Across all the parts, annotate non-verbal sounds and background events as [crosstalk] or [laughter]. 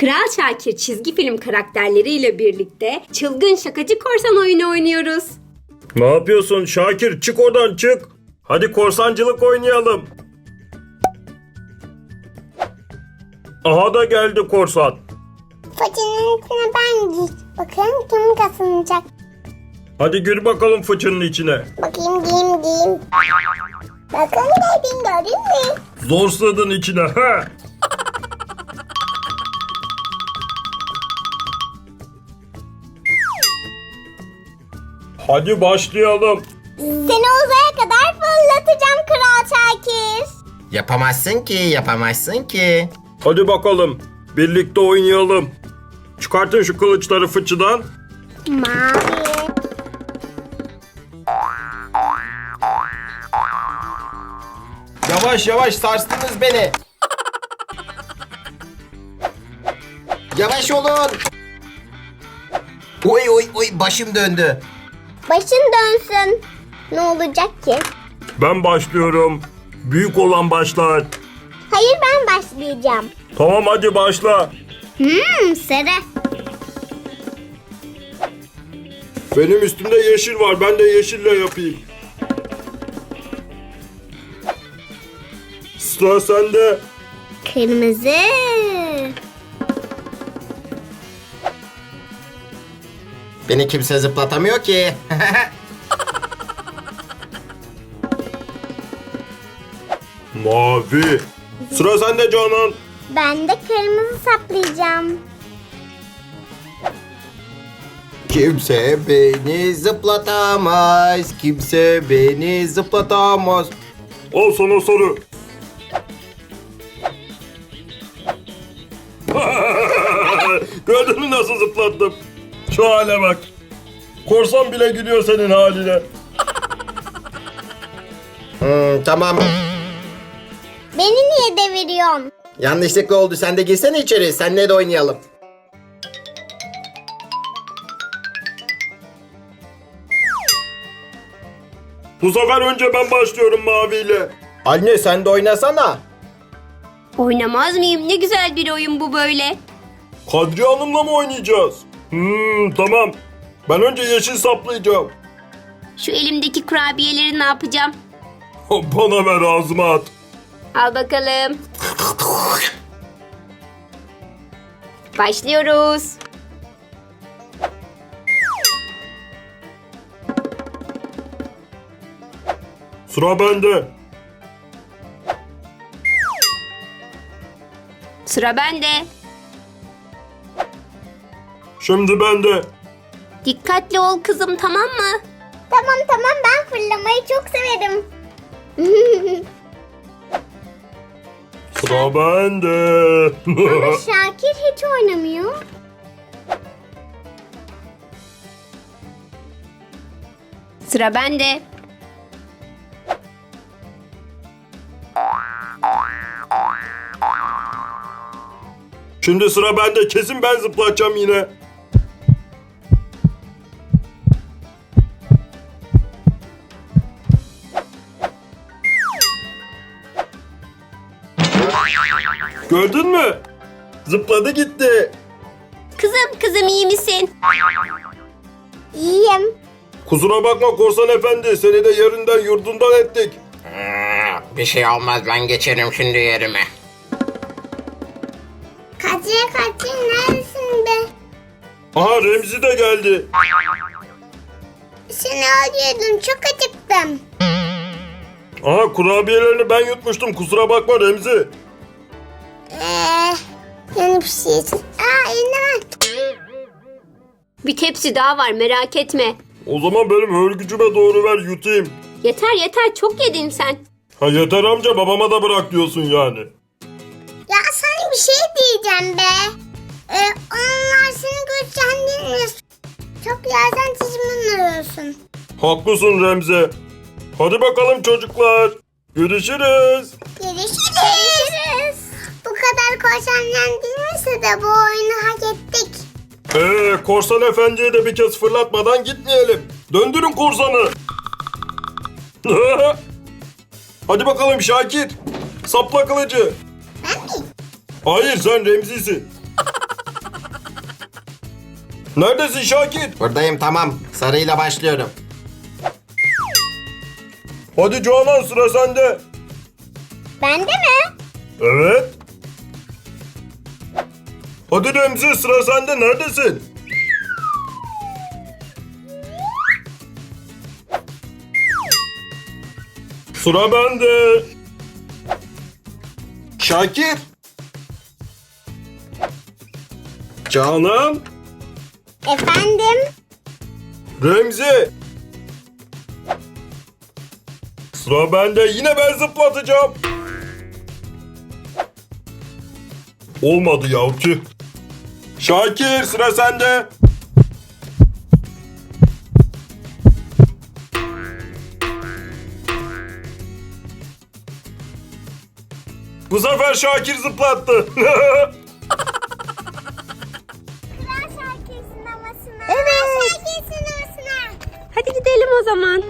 Kral Şakir çizgi film karakterleriyle birlikte çılgın şakacı korsan oyunu oynuyoruz. Ne yapıyorsun Şakir? Çık oradan çık. Hadi korsancılık oynayalım. Aha da geldi korsan. Fıçının içine ben gir. Bakın kim kazanacak. Hadi gir bakalım fıçının içine. Bakayım giyeyim giyeyim. Bakın geldim gördün mü? Zor sığdın içine. He. Hadi başlayalım. Seni uzaya kadar fırlatacağım Kral Şakir. Yapamazsın ki, yapamazsın ki. Hadi bakalım. Birlikte oynayalım. Çıkartın şu kılıçları fıçıdan. Mavi. Yavaş yavaş sarstınız beni. Yavaş olun. Oy oy oy başım döndü. Başın dönsün. Ne olacak ki? Ben başlıyorum. Büyük olan başlar. Hayır ben başlayacağım. Tamam hadi başla. Hmm sarı. Benim üstümde yeşil var. Ben de yeşille yapayım. Sıra sende. Kırmızı. Beni kimse zıplatamıyor ki. [laughs] Mavi. Sıra sende Canan. Ben de kırmızı saplayacağım. kimse beni zıplatamaz. Kimse beni zıplatamaz. Al sana soru. [laughs] Gördün mü nasıl zıplattım? Şu hale bak. Korsan bile gülüyor senin haline. Hmm, tamam. Beni niye deviriyorsun? Yanlışlıkla oldu. Sen de girsene içeri. Seninle de oynayalım. Bu sefer önce ben başlıyorum maviyle. Anne sen de oynasana. Oynamaz mıyım? Ne güzel bir oyun bu böyle. Kadriye Hanım'la mı oynayacağız? Hmm tamam. Ben önce yeşil saplayacağım. Şu elimdeki kurabiyeleri ne yapacağım? [laughs] Bana ver ağzıma at. Al bakalım. Başlıyoruz. Sıra bende. Sıra bende. Şimdi bende. Dikkatli ol kızım tamam mı? Tamam tamam ben fırlamayı çok severim. [laughs] Sıra bende. Ama [laughs] Şakir hiç oynamıyor. Sıra bende. Şimdi sıra bende. Kesin ben zıplatacağım yine. Gördün mü? Zıpladı gitti. Kızım kızım iyi misin? İyiyim. Kusura bakma korsan efendi. Seni de yerinden yurdundan ettik. Bir şey olmaz. Ben geçerim şimdi yerime. Kaçıya kaçıya neredesin be? Aha Remzi de geldi. Seni arıyordum çok acıktım. Aha kurabiyelerini ben yutmuştum. Kusura bakma Remzi. Eee yani bir şey. Aa inan. Bir tepsi daha var merak etme. O zaman benim hörgücüme doğru ver yutayım. Yeter yeter çok yedin sen. Ha yeter amca babama da bırak diyorsun yani. Ya sana bir şey diyeceğim be. Ee, onlar seni göreceğini bilmiyorsun. Çok yerden çizimden arıyorsun. Haklısın Remzi. Hadi bakalım çocuklar. Görüşürüz. Görüşürüz. Bu kadar korsandan değilse de bu oyunu hak ettik. Ee, korsan efendiye de bir kez fırlatmadan gitmeyelim. Döndürün korsanı. [laughs] Hadi bakalım Şakir. Sapla kılıcı. Ben mi? Hayır sen Remzi'sin. Neredesin Şakir? Buradayım tamam. Sarıyla başlıyorum. Hadi Canan sıra sende. Bende mi? Evet. Hadi Remzi sıra sende neredesin? Sıra bende. Şakir. Canan. Efendim? Remzi. Sıra bende. Yine ben zıplatacağım. Olmadı ya tüh. Şakir sıra sende. Bu sefer Şakir zıplattı. [laughs] Kral Şakir sinemasına. Evet. Şakir sinemasına. Hadi gidelim o zaman.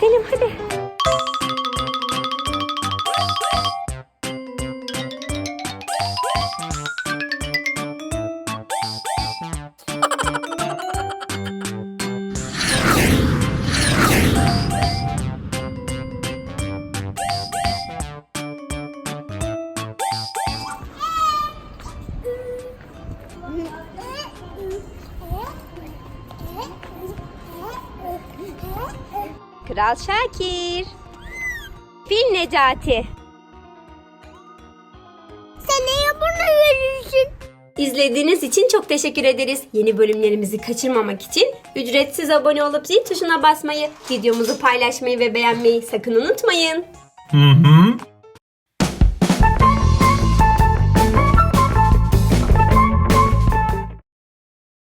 Selim hadi. Kral Şakir. Fil Necati. Sen neye bunu yürürsün? İzlediğiniz için çok teşekkür ederiz. Yeni bölümlerimizi kaçırmamak için ücretsiz abone olup zil tuşuna basmayı, videomuzu paylaşmayı ve beğenmeyi sakın unutmayın. Hı hı.